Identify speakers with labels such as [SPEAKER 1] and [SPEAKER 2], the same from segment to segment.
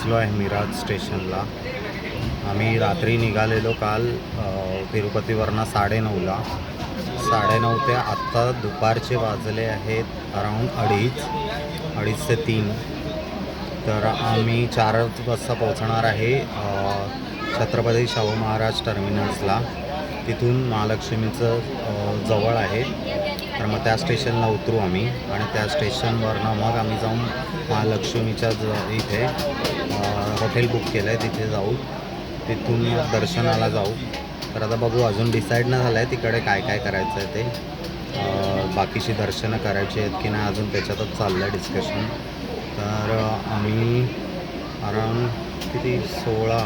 [SPEAKER 1] पोचलो आहे मिराज स्टेशनला. आम्ही रात्री निघालेलो काल तिरुपतीवरनं साडेनऊला. साडेनऊ ते आत्ता दुपारचे वाजले आहेत अराऊंड अडीच अडीच ते तीन. तर आम्ही चार वाजता पोहोचणार आहे छत्रपती शाहू महाराज टर्मिनल्सला. तिथून महालक्ष्मीचं जवळ आहे. तर मग त्या स्टेशनला उतरू आम्ही आणि त्या स्टेशनवरनं मग आम्ही जाऊन महालक्ष्मीच्या ज इथे हॉटेल बुक केलं आहे तिथे जाऊ. तिथून दर्शनाला जाऊ. तर आता बघू अजून डिसाईड नाही झालं आहे तिकडे काय काय करायचं आहे ते बाकीची दर्शनं करायची आहेत की नाही अजून त्याच्यातच चाललं आहे डिस्कशन तर आम्ही अराऊंड किती? सोळा.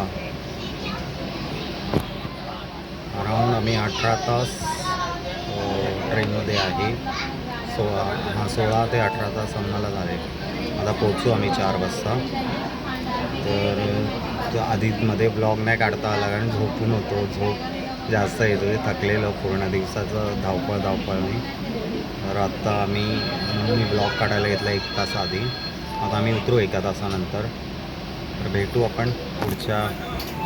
[SPEAKER 1] अराऊंड आम्ही अठरा तास ट्रेनमध्ये आहे. सोळा हां सोळा ते अठरा तास आम्हाला झाले आता पोचू आम्ही चार वाजता. तर आधीमध्ये ब्लॉग नाही काढता आला कारण झोपून होतो. झोप जास्त येतो थकलेलं पूर्ण दिवसाचं धावपळ धावपळने तर आत्ता आम्ही म्हणून मी ब्लॉग काढायला घेतला एक तास आधी. आता आम्ही उतरू एका तासानंतर. तर भेटू आपण पुढच्या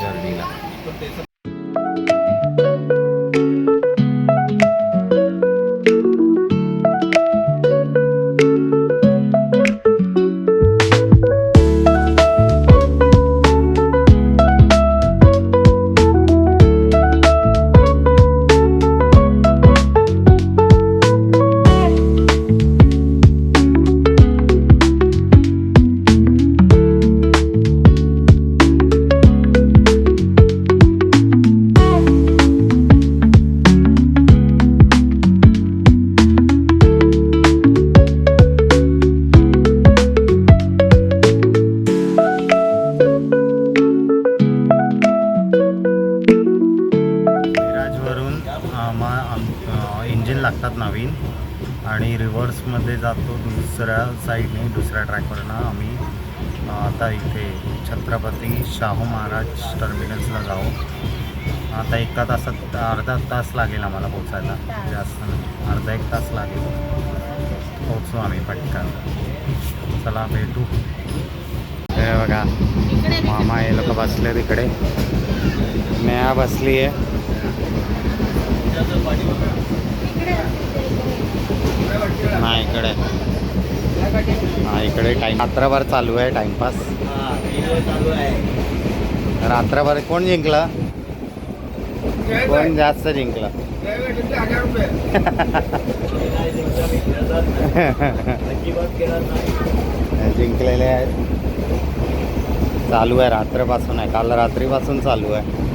[SPEAKER 1] जर्नीला लागतात नवीन. आणि रिव्हर्समध्ये जातो दुसऱ्या साईडने दुसऱ्या ट्रॅकवरनं आम्ही आता इथे छत्रपती शाहू महाराज टर्मिनल्सला जाऊ. आता एका तासात अर्धा तास लागेल आम्हाला पोचायला जास्त नाही. अर्धा एक तास लागेल. पोचू आम्ही पटकन. चला भेटू. हे बघा मामा हे लोक बसले तिकडे नेहा बसली आहे ना इकडे. हा इकडे टाइम रात्रभर चालू आहे टाइमपास. रात्रभर कोण जिंकलं? कोण जास्त जिंकलं? जिंकलेले आहेत. चालू आहे रात्रीपासून आहे. काल रात्रीपासून चालू आहे.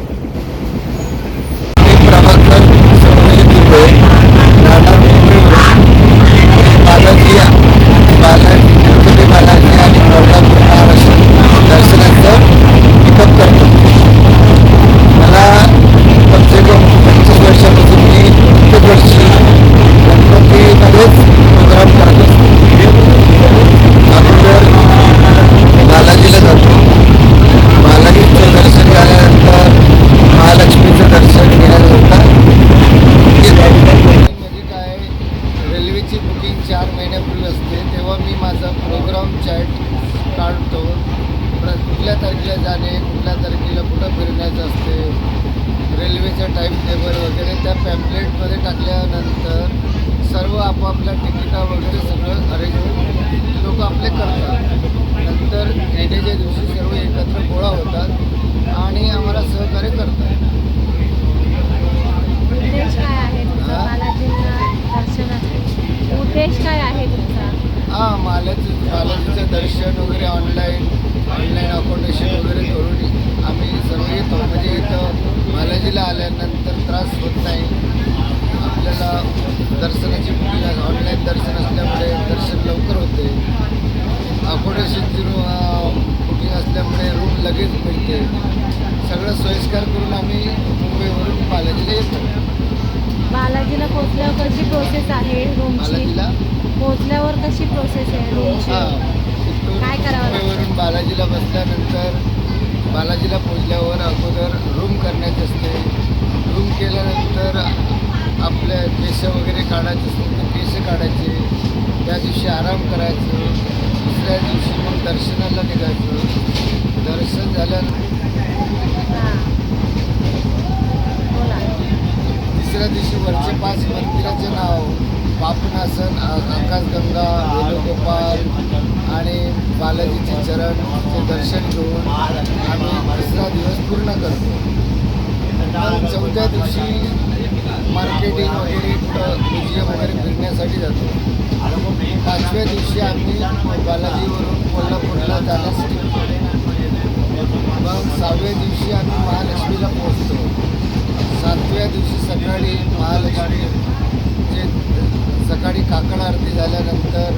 [SPEAKER 2] उद्देश काय आहे तुमचा?
[SPEAKER 3] हां मालाचं बालाजीचं दर्शन वगैरे ऑनलाईन ऑनलाईन अकोमोडेशन वगैरे करून आम्ही सर्व येतो. म्हणजे इथं बालाजीला आल्यानंतर त्रास होत नाही. आपल्याला दर्शनाची बुकिंग ऑनलाईन दर्शन असल्यामुळे दर्शन लवकर होते. अकोमोडेशनची बुकिंग असल्यामुळे रूम लगेच मिळते. सगळं सोयीस्कर करून आम्ही मुंबईवरून बालाजीला येतो.
[SPEAKER 2] बालाजीला पोहोचल्यावर कशी प्रोसेस आहे रूमची
[SPEAKER 3] बालाजीला?
[SPEAKER 2] पोहोचल्यावर कशी प्रोसेस आहे रूमची काय करावं लागतं?
[SPEAKER 3] बालाजीला बसल्यानंतर बालाजीला पोचल्यावर अगोदर रूम करण्याची असते. रूम केल्यानंतर आपल्या केस वगैरे काढायचे असतील तर केस काढायचे. त्या दिवशी आराम करायचं. दुसऱ्या दिवशी मग दर्शनाला निघायचं. दर्शन झाल्यानंतर
[SPEAKER 2] हां.
[SPEAKER 3] तिसऱ्या दिवशी वरचे पाच मंदिराचे नाव पापनासन आकाशगंगा वेणुगोपाल आणि बालाजीचे चरणचे दर्शन घेऊन आम्ही तिसरा दिवस पूर्ण करतो. मग चौथ्या दिवशी मार्केटिंग वगैरे कुठं म्युझियम वगैरे फिरण्यासाठी जातो. पाचव्या दिवशी आम्ही बालाजीवरून कोल्हापूरला जाण्यासाठी. मग सहाव्या दिवशी आम्ही महालक्ष्मीला पोहोचतो. सातव्या दिवशी सकाळी महालक्ष्मी जे सकाळी काकड आरती झाल्यानंतर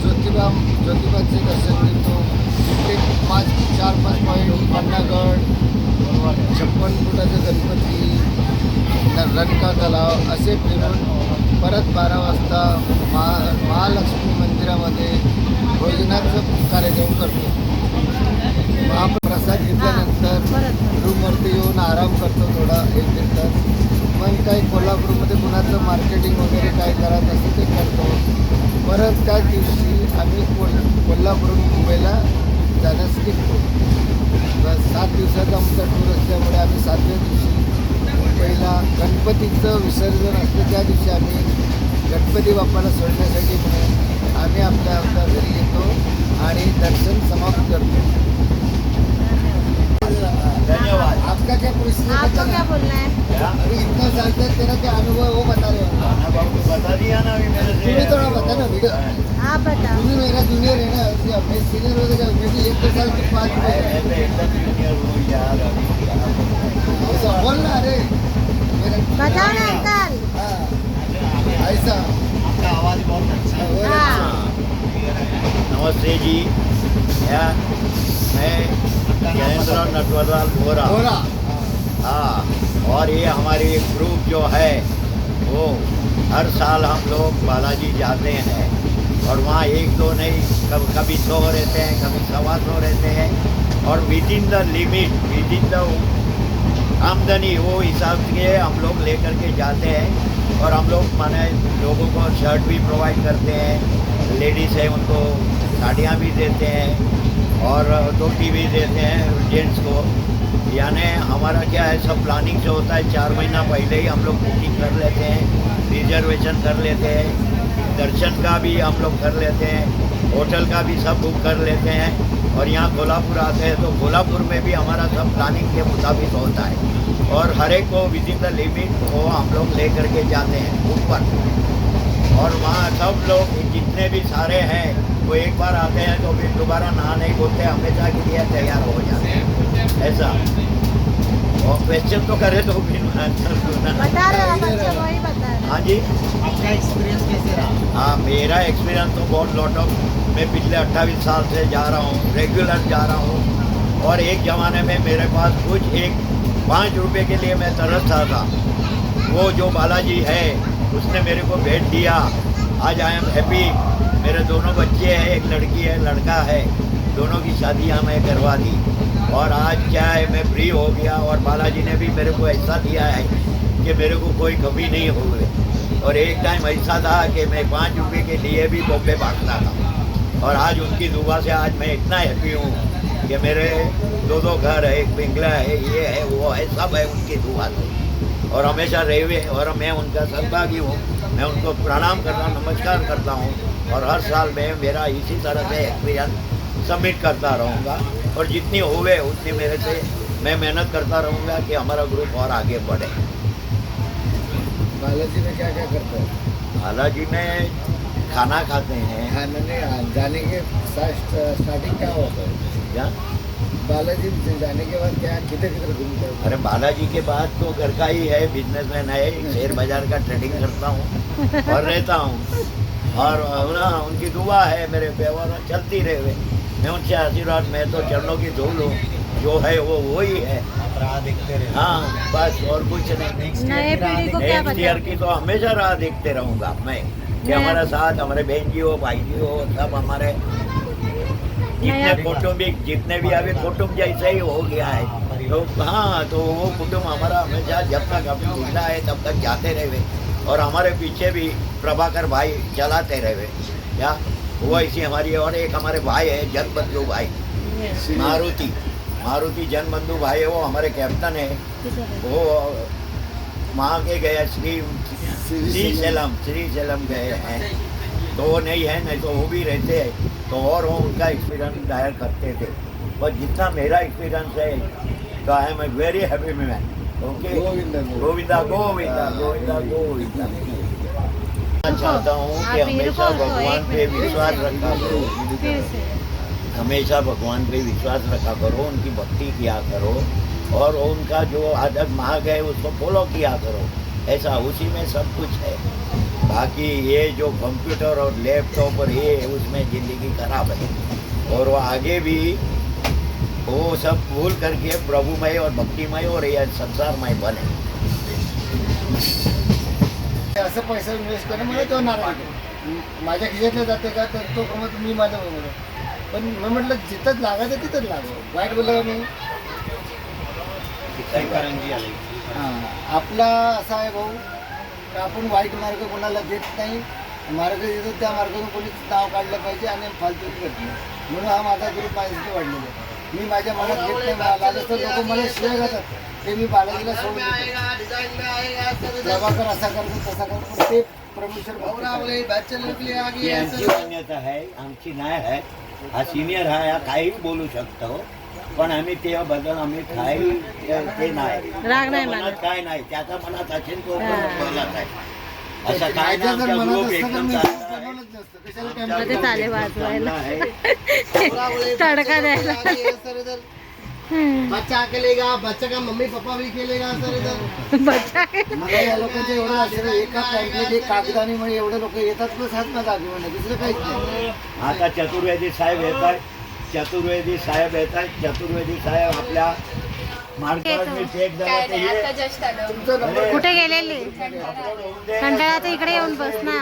[SPEAKER 3] ज्योतिबा ज्योतिबाचे दर्शन घेतो. ते पाच चार पाच पॉईंट पन्नागड छप्पन फुटाचे गणपती रणका तलाव असे फिरून परत बारा वाजता महा महालक्ष्मी मंदिरामध्ये भोजनाचा कार्यक्रम करतो. महाप्रसाद घेतल्यानंतर वरती येऊन आराम करतो थोडा एक दीड तास. मग काही कोल्हापूरमध्ये कुणाचं मार्केटिंग वगैरे काय करायचं असेल ते करतो. परत त्याच दिवशी आम्ही कोल कोल्हापूरहून मुंबईला जाण्यास निघतो. सात दिवसाचा आमचा टूर असल्यामुळे आम्ही सातव्या दिवशी मुंबईला गणपतीचं विसर्जन असतं त्या दिवशी आम्ही गणपती बाप्पाला सोडण्यासाठी म्हणून आम्ही आपल्या आमच्या घरी येतो आणि दर्शन समाप्त करतो.
[SPEAKER 4] धन्यवाद।
[SPEAKER 3] आपका क्या प्रश्न है?
[SPEAKER 2] आपको क्या बोलना है?
[SPEAKER 3] अभी इतना साल तक तेरा क्या अनुभव है वो बता रहे हो
[SPEAKER 4] खाना बाबू बता दिया ना अभी मेरे से।
[SPEAKER 3] तुम्हें थोड़ा बता ना वीडियो।
[SPEAKER 2] आप बताओ।
[SPEAKER 3] तुम्ही मेरा जूनियर है ना इसलिए मैं सीनियर हो गया मैं भी एक दो साल के
[SPEAKER 4] तो एकदम जूनियर हूँ यार अभी
[SPEAKER 3] बोल। ना अरे।
[SPEAKER 2] बताओ ना अंकल
[SPEAKER 3] हाँ। ऐसा।
[SPEAKER 4] आपका आवाज़ बहुत अच्छा है।
[SPEAKER 2] हाँ।
[SPEAKER 4] नमस्ते जी। क्या मैं जयेंद्र नटवरलाल बोरा
[SPEAKER 3] हो
[SPEAKER 4] हाँ और ये हमारी ग्रुप जो है वो हर साल हम लोग बालाजी जाते हैं। और वहाँ एक दो नहीं कभी कभी सौ रहते हैं कभी सवा सौ रहते हैं। और within the limit within the आमदनी वो हिसाब से हम लोग लेकर के जाते हैं। और हम लोग माने लोगों को शर्ट भी प्रोवाइड करते हैं। लेडीज़ है उनको साड़ियाँ भी देते हैं। और धोती भी देते हैं जेंट्स को। यानी हमारा क्या है, सब प्लानिंग से होता है। चार महीना पहले ही हम लोग बुकिंग कर लेते हैं रिजर्वेशन कर लेते हैं, दर्शन का भी हम लोग कर लेते हैं होटल का भी सब बुक कर लेते हैं। और यहाँ कोल्हापुर आते हैं तो कोल्हापुर में भी हमारा सब प्लानिंग के मुताबिक होता है। और हर एक को विद इन द लिमिट वो हम लोग ले करके जाते हैं ऊपर और वहाँ सब लोग जितने भी सारे हैं वो एक बार आते हैं तो फिर दोबारा नहा नहीं बोलते हमेशा के लिए तैयार हो जाते हैं। ऐसा। और क्वेश्चन तो करे तो फिर आंसर सुना
[SPEAKER 2] बता रहे वही बता रहे
[SPEAKER 4] हाँ। जी।
[SPEAKER 3] आपका एक्सपीरियंस कैसे रहा?
[SPEAKER 4] हाँ मेरा एक्सपीरियंस तो बहुत लॉट ऑफ़ मैं पिछले अट्ठाईस साल से जा रहा हूँ रेगुलर जा रहा हूँ। और एक ज़माने में मेरे पास कुछ एक पाँच रुपये के लिए मैं तरसता था। वो जो बालाजी है उसने मेरे को भेंट दिया। आज आई एम हैप्पी मेरे दोनों बच्चे हैं, एक लड़की है, लड़का है। दोनों की शादियाँ मैं करवा दी। और आज क्या है, मैं फ्री हो गया और बालाजी ने भी मेरे को ऐसा दिया है कि मेरे को कोई कमी नहीं हो गई। और एक टाइम ऐसा था कि मैं पाँच रुपये के लिए भी बॉम्बे भागता था। और आज उनकी दुआ से आज मैं इतना हैप्पी हूँ कि मेरे दो दो घर है, एक पिंगला है, ये है, वो है, सब है उनकी दुआ से। और हमेशा रहे हुए और मैं उनका सद्भागी हूँ। मैं उनको प्रणाम करता हूँ नमस्कार करता हूँ और हर साल में मेरा इसी तरह से एक्सपीरियंस सबमिट करता रहूँगा। और जितनी हुए उतनी मेरे से मैं मेहनत करता रहूँगा कि हमारा ग्रुप और आगे बढ़े।
[SPEAKER 3] बालाजी में क्या क्या करते हैं?
[SPEAKER 4] हालाँकि में खाना खाते हैं।
[SPEAKER 3] खाने जाने के स्टार्टिंग क्या होता है
[SPEAKER 4] क्या
[SPEAKER 3] बालाजी से जाने के बाद क्या किधर किधर घूमते हो?
[SPEAKER 4] अरे बालाजी के बाद तो घर का ही है बिजनेसमैन है शेयर बाज़ार का ट्रेडिंग करता हूँ और रहता हूँ। और ना उनकी दुआ है मेरे पे और चलती रहे। हुए मैं उनसे आशीर्वाद मैं तो चरणों की धूल हूँ। जो है वो वो ही। है
[SPEAKER 1] राह देखते रहे।
[SPEAKER 4] हाँ बस और कुछ नहीं।
[SPEAKER 2] नए पीढ़ी को क्या
[SPEAKER 4] नेक्स्ट ईयर की तो हमेशा राह देखते रहूँगा मैं कि हमारे साथ हमारे बहन जी हो भाई जी हो सब हमारे जितने कौटुंबिक जितने भी अभी कुटुंब जैसे ही हो गया है। तो हाँ तो वो कुटुंब हमारा हमेशा जब तक अभी ज़िंदा है तब तक जाते रहे। और हमारे पीछे भी प्रभाकर भाई चलाते रहे। क्या वो ऐसी हमारी। और एक हमारे भाई है जगबंधु भाई। मारुति। मारुति जन बंधु भाई है वो हमारे कैप्टन है। वो वहाँ के गए श्री श्री सेलम। श्री सेलम गए हैं। तो वो नहीं है नहीं तो वो भी रहते हैं। तो और वो उनका एक्सपीरियंस डायर करते थे। पर जितना मेरा एक्सपीरियंस है तो I am a very happy man okay
[SPEAKER 3] Govinda,
[SPEAKER 4] Govinda. Govinda Govinda Govinda मैं चाहता हूँ कि हमेशा
[SPEAKER 2] तो
[SPEAKER 4] भगवान पे विश्वास रखा करो। हमेशा भगवान पे विश्वास रखा करो उनकी भक्ति किया करो और उनका जो आदत मार्ग है उसको फॉलो किया करो। ऐसा उसी में सब कुछ है। बाकी ये जो कंप्यूटर और लैपटॉप और ये है, उसमें ज़िंदगी खराब है। और वो आगे भी वो सब भूल करके प्रभुमय और भक्तिमय और ये संसारमय बने।
[SPEAKER 3] असं पैसा इन्व्हेस्ट करणं मला तो नाराज माझ्या खिशातलं जाते का तर तो कमत मी माझं बघतो पण मी म्हटलं जिथंच लागायचं तिथंच लागावं वाईट बोललं मी हां. आपला असा आहे भाऊ की आपण वाईट मार्ग कोणाला देत नाही. मार्ग देतो त्या मार्गातून कोणीच नाव काढलं पाहिजे आणि फालतू करत नाही म्हणून हा माझा ग्रुप माझ्यासाठी वाढलेला आहे. मी माझ्या मनात घेत नाही तर लोक मला शिवाय घालतात. ते मी बालाजीला सोडून. प्रभाकर असा करतो तसा करतो. ते परमेश्वर
[SPEAKER 4] आमची मान्यता आहे. आमची नाही आहे. हा सिनियर आहे. हा काही बोलू शकतो. पण आम्ही त्याबद्दल आम्ही काही ते नाही
[SPEAKER 2] राग नाही
[SPEAKER 4] मनात
[SPEAKER 2] मानत.
[SPEAKER 4] काय नाही त्याच्या मनात असेल तो
[SPEAKER 2] हा.
[SPEAKER 4] बोलत आहे असं काय नाही
[SPEAKER 3] माझ्या जर
[SPEAKER 4] आमचा
[SPEAKER 3] मनात
[SPEAKER 4] ग्रुप
[SPEAKER 3] असतं तर
[SPEAKER 4] एकदम
[SPEAKER 3] मी
[SPEAKER 4] चांगला आहे.
[SPEAKER 3] बनवलंच नसतं. कशाला
[SPEAKER 4] आमचा
[SPEAKER 3] camera
[SPEAKER 2] मध्ये
[SPEAKER 4] group
[SPEAKER 2] चाले
[SPEAKER 4] एकदम
[SPEAKER 2] वाजवायला.
[SPEAKER 4] चांगला आहे
[SPEAKER 2] तडका द्यायला हम्म.
[SPEAKER 3] बच्चा खेलेगा बच्चा का मम्मी पप्पा भी खेलेगा सर इधर
[SPEAKER 2] बच्चा आहे.
[SPEAKER 3] मला या लोकांचं एवढं असेल एका पॅन्टमध्ये कागदानीमुळे एवढे लोक येतात प्लस हात माझा अभिमान दुसरं काहीच नाही
[SPEAKER 4] आता चतुर्वेदी साहेब येत आहेत चतुर्वेदी साहेब येत आहेत चतुर्वेदी साहेब आपल्या मी चेक झाला
[SPEAKER 2] कुठे गेलेली. कंटाळा तर इकडे येऊन बस ना?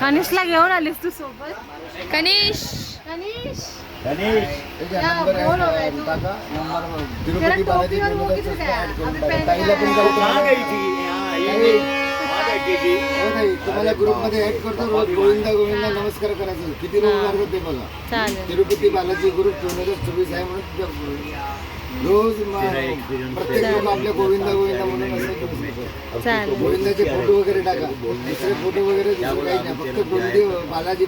[SPEAKER 2] कनिषला घेऊन आलीस तू सोबत? कनिष कनिष
[SPEAKER 4] गणेश
[SPEAKER 2] बोल हो
[SPEAKER 3] तुम्हाला. ग्रुपमध्ये ऍड करतो रोज गोविंदा गोविंदा नमस्कार करायचं. किती करतात ते बघा. तिरुपती बालाजी ग्रुप दोन हजार चोवीस आहे म्हणून. रोज प्रत्येक आपल्या गोविंदा गोविंदा म्हणून असं गोविंदाचे फोटो वगैरे टाका. दुसरे फोटो वगैरे दुसरं काही नाही. फक्त गोविंदे बालाजी.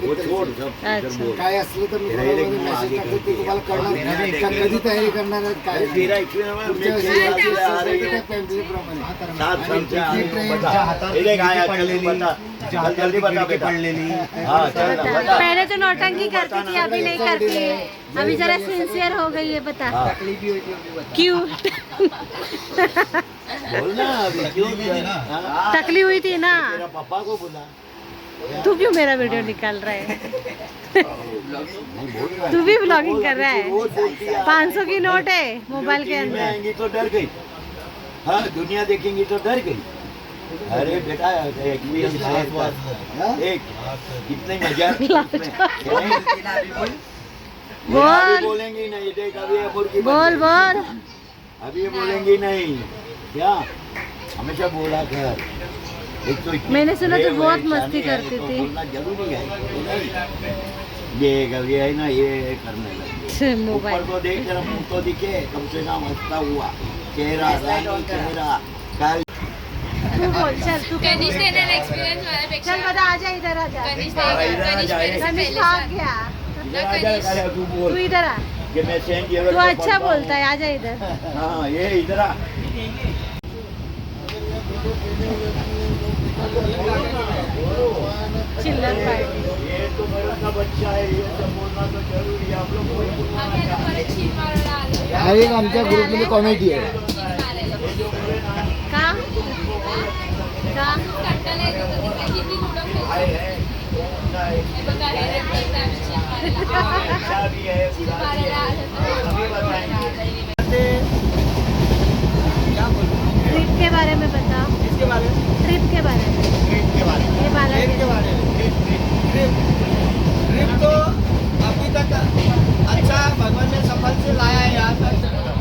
[SPEAKER 3] काय असलं तर मी मेसेज टाकतो. ते तुम्हाला कळणार कधी तयारी करणार आहेत काय ट्रेन
[SPEAKER 4] जल्दी बता बेटा। हाँ
[SPEAKER 2] पहले तो नौटंकी करती थी अभी नहीं करती है। अभी जरा सिंसियर हो गई है बता।
[SPEAKER 4] हाँ.
[SPEAKER 2] क्यों?
[SPEAKER 4] अभी क्यों हाँ?
[SPEAKER 2] तकली हुई थी ना।
[SPEAKER 4] पापा को बोला।
[SPEAKER 2] तू क्यों मेरा वीडियो निकाल रहा है। तू भी ब्लॉगिंग कर रहा है।
[SPEAKER 4] है
[SPEAKER 2] पाँच सौ की नोट है मोबाइल के अंदर।
[SPEAKER 4] तो डर गई। हाँ दुनिया देखेंगी तो डर गई। अरे बेटा है
[SPEAKER 3] हाँ?
[SPEAKER 4] एक कितनी मज़ा
[SPEAKER 2] बोल।
[SPEAKER 4] अभी बोलेंगी नहीं देख अभी ये
[SPEAKER 2] बोल बोल
[SPEAKER 4] अभी बोलेंगी नहीं। क्या? हमेशा बोला कर। एक तो
[SPEAKER 2] मैंने सुना तू बहुत मस्ती
[SPEAKER 4] है,
[SPEAKER 2] करती
[SPEAKER 4] तो
[SPEAKER 2] थी।
[SPEAKER 4] बोलना ज़रूरी है नहीं। ये कभी है ना ये करने लगे। ऊपर
[SPEAKER 2] मोबाइल।
[SPEAKER 4] को देख जरा मुँह तो दिखे कम से कम हंसता हुआ। चेहरा चेहरा काल
[SPEAKER 2] तू बोल चल तू
[SPEAKER 5] ने एक्सपीरियंस वाला
[SPEAKER 2] चल बता इधर गया।
[SPEAKER 4] ना तू बोल।
[SPEAKER 2] तू इधर आ।
[SPEAKER 4] कि मैं
[SPEAKER 2] तू अच्छा बोलता है आजा इधर।
[SPEAKER 4] हाँ ये इधर आ।
[SPEAKER 2] चिल्लर पार्टी।
[SPEAKER 4] ये तो मेरा का अच्छा बच्चा है ये सब बोलना तो ज़रूरी है आप लोग कोई बोलना
[SPEAKER 5] डायरेक्ट
[SPEAKER 3] तो ग्रुप में तो कॉमेडी
[SPEAKER 5] है।
[SPEAKER 4] भी है अभी बताएँगे
[SPEAKER 2] ट्रिप के बारे में बता।
[SPEAKER 3] इसके बारे में?
[SPEAKER 2] ट्रिप के बारे में।
[SPEAKER 3] ट्रिप के बारे में। ट्रिप के बारे में। ट्रिप ट्रिप तो अभी तक अच्छा भगवान ने सफल से लाया है यहाँ तक।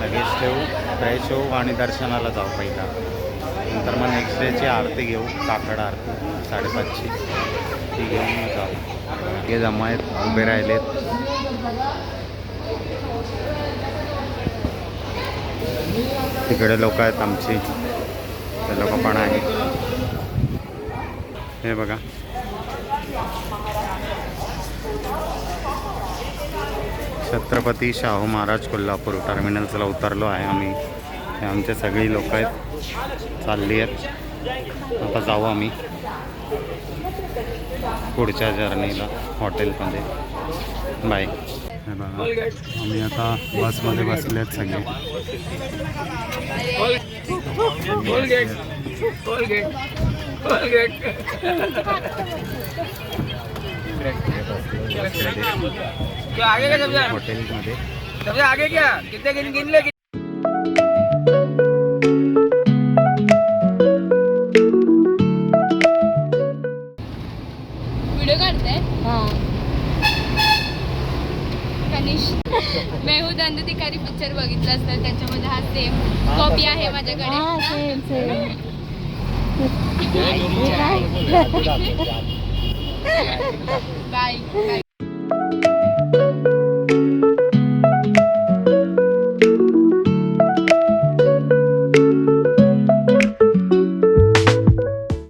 [SPEAKER 1] लगेच ठेवू फ्रेश होऊ आणि दर्शनाला जाऊ पहिला. नंतर मग नेक्स्ट डेची आरती घेऊ काकड आरती साडेपाचची. ती घेऊन मग जाऊ. हे जमा आहेत उभे राहिलेत. तिकडे लोक आहेत आमची. ते लोक पण आहेत. हे बघा. छत्रपती शाहू महाराज कोल्हापूर टर्मिनल्सला उतरलो आहे आम्ही. हे आमचे सगळी लोक आहेत. चालली आहेत. आता जाऊ आम्ही. पुढच्या जर्नीला हॉटेलमध्ये बाय बघा आम्ही आता बसमध्ये बसले आहेत सगळे.
[SPEAKER 6] आगे क्या सबसे
[SPEAKER 1] हॉटेलमध्ये.
[SPEAKER 6] सबसे आगे क्या? कितने गिन गिन ले
[SPEAKER 5] व्हिडिओ काढताय कनिष मैं हूँ दंडधिकारी पिक्चर बघितलं असतं त्याच्यामध्ये हा सेम कॉपी आहे माझ्याकडे.
[SPEAKER 2] हा सेम सेम
[SPEAKER 5] बाय बाय